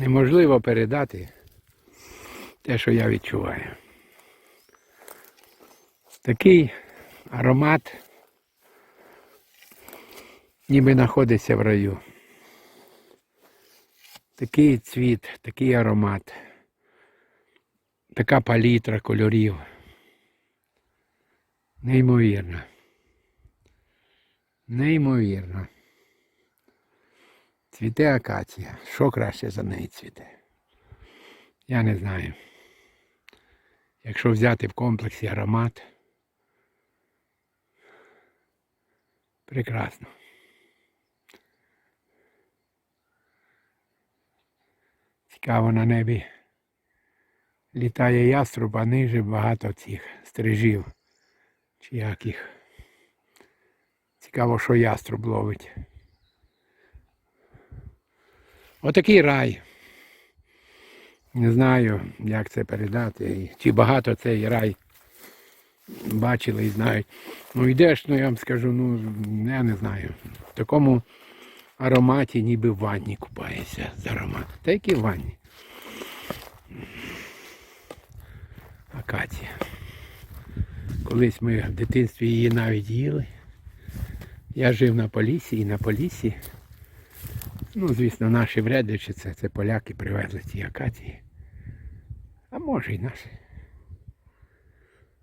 неможливо передати те, що я відчуваю. Такий аромат ніби знаходиться в раю. Такий цвіт, такий аромат, така палітра кольорів. Неймовірно. Неймовірно. Цвіте акація. Що краще за неї цвіте? Я не знаю. Якщо взяти в комплексі аромат. Прекрасно. Цікаво на небі. Літає яструб, а ниже багато цих стрижів. Чи як. Цікаво, що яструб ловить. Отакий рай. Не знаю, як це передати. Чи багато цей рай бачили і знають. Ну йдеш, ну я вам скажу, ну я не знаю. В такому ароматі ніби в ванні купаєшся з ароматом. Та які ванні? Акація. Колись ми в дитинстві її навіть їли. Я жив на Полісі і на Полісі. Ну, звісно, наші вряд ли чи це, це поляки привезли ці акації. А може і наші.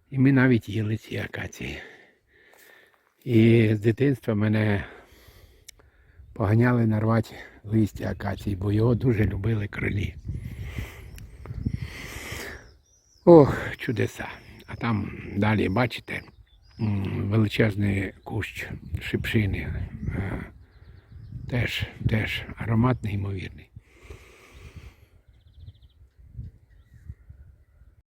І ми навіть їли ці акації. І з дитинства мене поганяли нарвати листя акації, бо його дуже любили крилі. Ох, чудеса. А там далі, бачите, величезний кущ шипшини. Теж, теж аромат неймовірний.